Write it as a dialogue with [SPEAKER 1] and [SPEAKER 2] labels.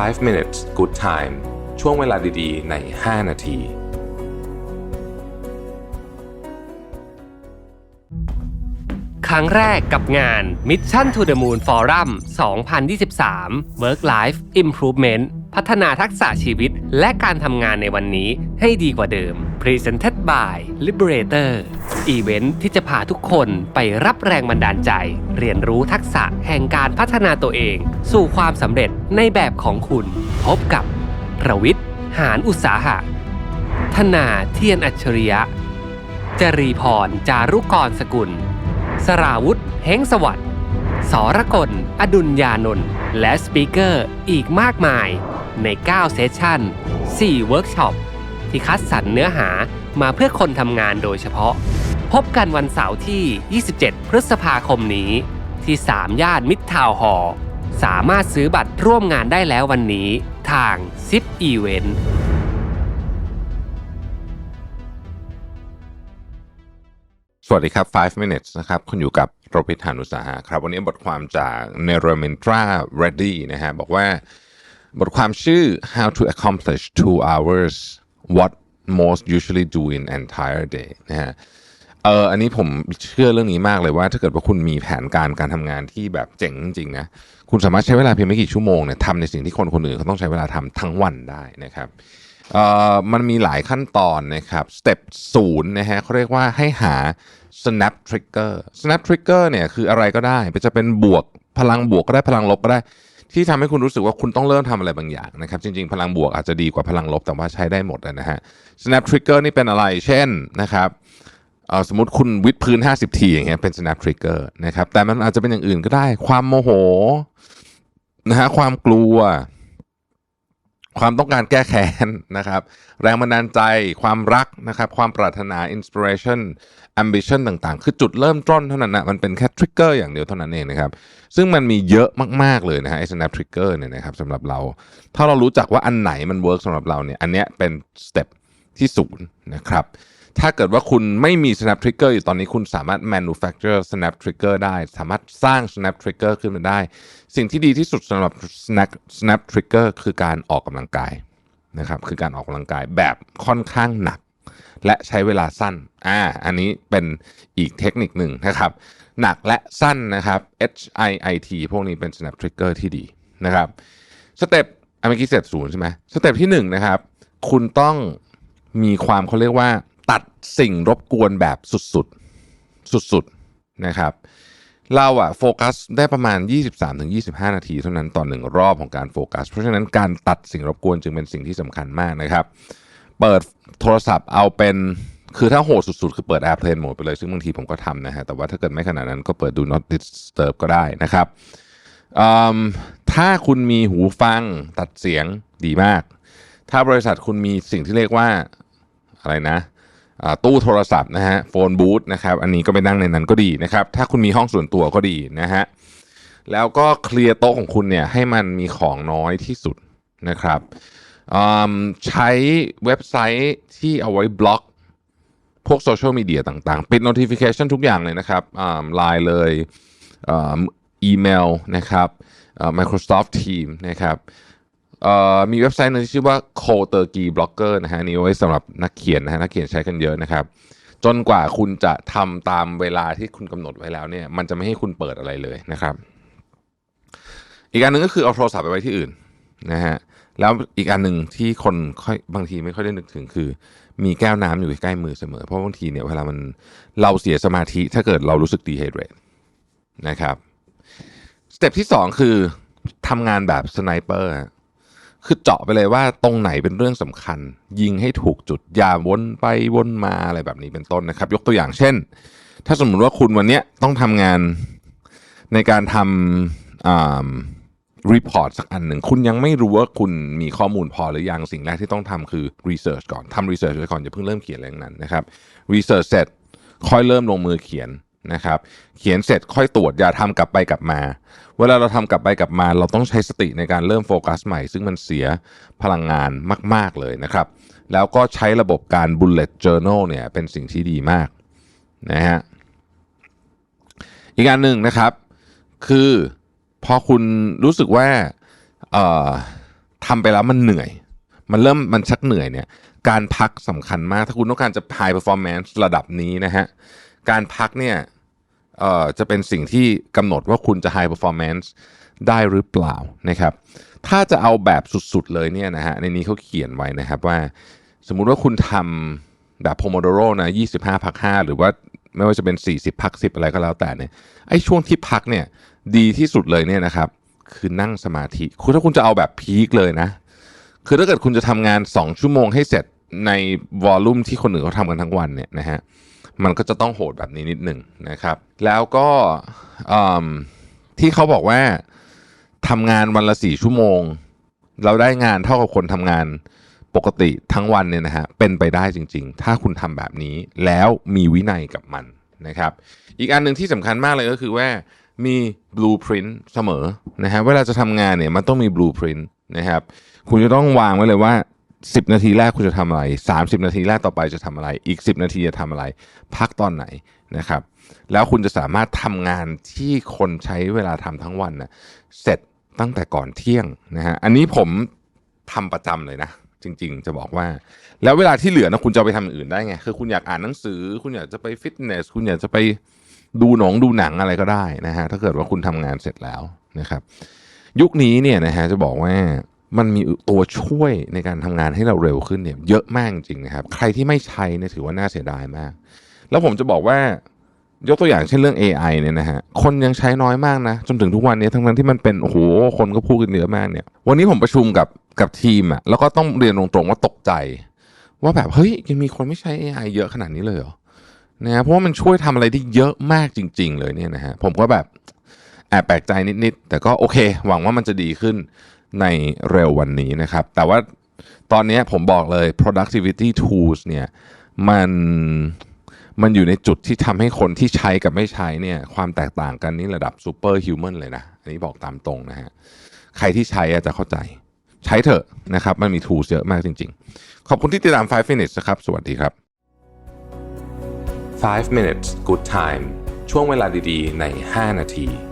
[SPEAKER 1] 5 minutes good time ช่วงเวลาดีๆ ใน 5 นาที
[SPEAKER 2] ครั้งแรกกับงาน Mission to the Moon Forum 2023 Work Life Improvement พัฒนาทักษะชีวิตและการทำงานในวันนี้ให้ดีกว่าเดิม Presented by Liberator อีเวนท์ที่จะพาทุกคนไปรับแรงบันดาลใจ เรียนรู้ทักษะแห่งการพัฒนาตัวเอง สู่ความสำเร็จในแบบของคุณ พบกับประวิทย์หารอุตสาหะ ธนาเทียนอัจฉริยะ จรีพร จารุกรสกุล สราวุธเฮงสวัสดิ์สรกล อดุลยานนท์และสปีกเกอร์อีกมากมายใน 9 เซสชั่น 4 เวิร์กช็อป ที่คัดสรรเนื้อหามาเพื่อคนทำงานโดยเฉพาะ พบกันวันเสาร์ที่ 27 พฤษภาคมนี้ ที่ 3 ย่านมิตรทาวน์ฮอร์สามารถซื้อบัตรร่วมงานได้แล้ววันนี้ทาง ZIP Event
[SPEAKER 1] สวัสดีครับ 5 minutes นะครับ คุณอยู่กับโรบิทหานุสาหะครับ วันนี้บทความจาก n e r o m e n t r a Reddy นะฮะบอกว่า บทความชื่อ how to accomplish two hours what most usually do in entire day นะฮะเอออันนี้ผมเชื่อเรื่องนี้มากเลยว่า ถ้าเกิดว่าคุณมีแผนการการทำงานที่แบบเจ๋งจริงนะคุณสามารถใช้เวลาเพียงไม่กี่ชั่วโมงเนี่ยทำในสิ่งที่คนคนอื่นเขาต้องใช้เวลาทำทั้งวันได้นะครับเอ่อมันมีหลายขั้นตอนนะครับสเต็ปศูนย์นะฮะเขาเรียกว่าให้หา snap trigger snap trigger เนี่ยคืออะไรก็ได้จะเป็นบวกพลังบวกก็ได้พลังลบก็ได้ ที่ทำให้คุณรู้สึกว่าคุณต้องเริ่มทำอะไรบางอย่างนะครับ จริง ๆ พลังบวกอาจจะดีกว่าพลังลบแต่ว่าใช้ได้หมดนะฮะ snap trigger นี่เป็นอะไร เช่นนะครับเออสมมติคุณวิดพื้น 50 ทีอย่างเงี้ยเป็น snap trigger นะครับแต่มันอาจจะเป็นอย่างอื่นก็ได้ ความโมโหนะฮะความกลัว ความต้องการแก้แค้นนะครับ แรงบันดาลใจความรักนะครับ ความปรารถนา inspiration ambition ต่างๆ คือจุดเริ่มต้นเท่านั้นนะมันเป็นแค่ trigger อย่างเดียวเท่านั้นเองนะครับ ซึ่งมันมีเยอะมากๆเลยนะฮะไอ้ snap trigger เนี่ยนะครับสำหรับเรา ถ้าเรารู้จักว่าอันไหนมัน work สำหรับเราเนี่ยอันเนี้ยเป็น step ที่ศูนย์นะครับ ถ้าเกิดว่าคุณไม่มี snap trigger อยู่ตอนนี้คุณสามารถ manufacture snap trigger ได้ สามารถสร้าง snap trigger ขึ้นมาได้ สิ่งที่ดีที่สุดสำหรับ snap snap trigger คือการออกกำลังกายนะครับคือการออกกำลังกายแบบค่อนข้างหนัก และใช้เวลาสั้นอ่าอันนี้เป็นอีกเทคนิคหนึ่งนะครับ หนักและสั้นนะครับ H I I T พวกนี้เป็น snap trigger ที่ดีนะครับสเต็ปอเมื่อกี้สเต็ปศูนย์ใช่ไหมสเต็ปที่หนึ่งนะครับ คุณต้องมีความเขาเรียกว่า ตัดสิ่งรบกวนแบบสุดๆ สุดๆ นะครับ เราอะโฟกัสได้ประมาณ 23-25 นาทีเท่านั้นต่อหนึ่งรอบของการโฟกัส เพราะฉะนั้นการตัดสิ่งรบกวนจึงเป็นสิ่งที่สำคัญมากนะครับ เปิดโทรศัพท์เอาเป็นคือถ้าโหดสุดๆ คือเปิด Airplane Mode ไปเลย ซึ่งบางทีผมก็ทำนะฮะ แต่ว่าถ้าเกิดไม่ขนาดนั้นก็เปิด Do Not Disturb ก็ได้นะครับอืมถ้าคุณมีหูฟังตัดเสียงดีมาก ถ้าบริษัทคุณมีสิ่งที่เรียกว่าอะไรนะ ตู้โทรศัพท์นะฮะโฟนบูธนะครับอันนี้ก็ไปนั่งในนั้นก็ดีนะครับ ถ้าคุณมีห้องส่วนตัวก็ดีนะฮะแล้วก็เคลียร์โต๊ะของคุณเนี่ยให้มันมีของน้อยที่สุดนะครับอืมใช้เว็บไซต์ที่เอาไว้บล็อกพวกโซเชียลมีเดียต่างๆ ปิด notification ทุกอย่างเลยนะครับไลน์เลยอ่าอีเมลนะครับอ่า Microsoft Team นะครับ มีเว็บไซต์หนึงที่ชื่อว่า c o t e r g y Blogger นะฮะนี่ไว้สำหรับนักเขียนนะฮะนักเขียนใช้กันเยอะนะครับ จนกว่าคุณจะทำตามเวลาที่คุณกำหนดไว้แล้วเนี่ย มันจะไม่ให้คุณเปิดอะไรเลยนะครับ อีกอันหนึ่งก็คือเอาโทรศัพท์ไปไว้ที่อื่นนะฮะแล้วอีกอันหนึ่งที่คนค่อยบางทีไม่ค่อยได้นึกถึงคือ มีแก้วน้ำอยู่ใกล้มือเสมอ เพราะบางทีเนี่ยเวลามันเราเสียสมาธิถ้าเกิดเรารู้สึกดีไฮเดรตนะครับสเต็ปที่สองคือทำงานแบบสไนเปอร์ คือเจาะไปเลยว่าตรงไหนเป็นเรื่องสำคัญ ยิงให้ถูกจุดอย่าวนไปวนมาอะไรแบบนี้เป็นต้นนะครับ ยกตัวอย่างเช่น ถ้าสมมุติว่าคุณวันนี้ต้องทำงานในการทำอ่ารีพอร์ตสักอันหนึ่ง คุณยังไม่รู้ว่าคุณมีข้อมูลพอหรือยังสิ่งแรกที่ต้องทำคือรีเสิร์ชก่อนทำรีเสิร์ชไว้ก่อนอย่าเพิ่งเริ่มเขียนอะไรทั้งนั้นนะครับรีเสิร์ชเสร็จค่อยเริ่มลงมือเขียน นะครับ เขียนเสร็จค่อยตรวจอย่าทำกลับไปกลับมา เวลาเราทำกลับไปกลับมา เราต้องใช้สติในการเริ่มโฟกัสใหม่ ซึ่งมันเสียพลังงานมาก ๆ เลยนะครับ แล้วก็ใช้ระบบการ bullet journal เนี่ยเป็นสิ่งที่ดีมากนะฮะอีกอันหนึ่งนะครับคือพอคุณรู้สึกว่าเอ่อำไปแล้วมันเหนื่อย มันเริ่มมันชักเหนื่อยเนี่ยการพักสำคัญมาก ถ้าคุณต้องการจะ high performance ระดับนี้นะฮะ การพักเนี่ยเอ่อจะเป็นสิ่งที่กำหนดว่าคุณจะ high performance ได้หรือเปล่านะครับ ถ้าจะเอาแบบสุดๆเลยเนี่ยนะฮะในนี้เขาเขียนไว้นะครับว่า สมมุติว่าคุณทำแบบ Pomodoro นะ25 พัก 5 หรือว่าไม่ว่าจะเป็น 40 พัก 10 อะไรก็แล้วแต่เนี่ยไอ้ช่วงที่พักเนี่ยดีที่สุดเลยเนี่ยนะครับ คือนั่งสมาธิคือถ้าคุณจะเอาแบบพีคเลยนะ คือถ้าเกิดคุณจะทำงาน 2 ชั่วโมงให้เสร็จในวอลลุ่มที่คนอื่นเขาทำกันทั้งวันเนี่ยนะฮะ มันก็จะต้องโหดแบบนี้นิดหนึ่งนะครับ แล้วก็ที่เขาบอกว่าทำงานวันละสี่ชั่วโมง เราได้งานเท่ากับคนทำงานปกติทั้งวันเนี่ยนะฮะเป็นไปได้จริง ๆ ถ้าคุณทำแบบนี้แล้วมีวินัยกับมันนะครับ อีกอันหนึ่งที่สำคัญมากเลยก็คือว่ามี blueprint เสมอนะฮะเวลาจะทำงานเนี่ยมันต้องมี blueprint นะครับ คุณจะต้องวางไว้เลยว่า 10นาทีแรกคุณจะทำอะไร30นาทีแรกต่อไปจะทำอะไร อีก10นาทีจะทำอะไร พักตอนไหนนะครับ แล้วคุณจะสามารถทำงานที่คนใช้เวลาทำทั้งวันนะเสร็จตั้งแต่ก่อนเที่ยงนะฮะอันนี้ผมทำประจำเลยนะ จริง ๆ จะบอกว่า แล้วเวลาที่เหลือนะคุณจะไปทำอย่างอื่นได้ไงคือคุณอยากอ่านหนังสือ คุณอยากจะไปฟิตเนสคุณอยากจะไปดูหนงดูหนังอะไรก็ได้นะฮะถ้าเกิดว่าคุณทำงานเสร็จแล้วนะครับ ยุคนี้เนี่ยนะฮะจะบอกว่า มันมีตัวช่วยในการทำงานให้เราเร็วขึ้นเนี่ยเยอะมากจริงนะครับ ใครที่ไม่ใช้เนี่ยถือว่าน่าเสียดายมาก แล้วผมจะบอกว่ายกตัวอย่างเช่นเรื่อง AI เนี่ยนะฮะ คนยังใช้น้อยมากนะ จนถึงทุกวันนี้ทั้งนั้นที่มันเป็น โอ้โห คนก็พูดกันเยอะมากเนี่ย วันนี้ผมประชุมกับกับทีมอะแล้วก็ต้องเรียนตรงๆว่าตกใจ ว่าแบบ เฮ้ย ยังมีคนไม่ใช้ AI เยอะขนาดนี้เลยเหรอนะเพราะว่ามันช่วยทำอะไรได้เยอะมากจริง ๆ เลยเนี่ยนะฮะ ผมก็แบบแอบแปลกใจนิดๆ แต่ก็โอเค หวังว่ามันจะดีขึ้น ในเร็ววันนี้นะครับ แต่ว่าตอนนี้ผมบอกเลย productivity tools เนี่ยมันมันอยู่ในจุดที่ทำให้คนที่ใช้กับไม่ใช้เนี่ยความแตกต่างกันนี่ระดับ super human เลยนะ อันนี้บอกตามตรงนะฮะใครที่ใช้อาจจะเข้าใจ ใช้เถอะนะครับ มันมี tools เยอะมากจริง ๆ ขอบคุณที่ติดตาม 5 minutes นะครับ สวัสดีครับ 5 minutes good time ช่วงเวลาดีๆ ใน 5 นาที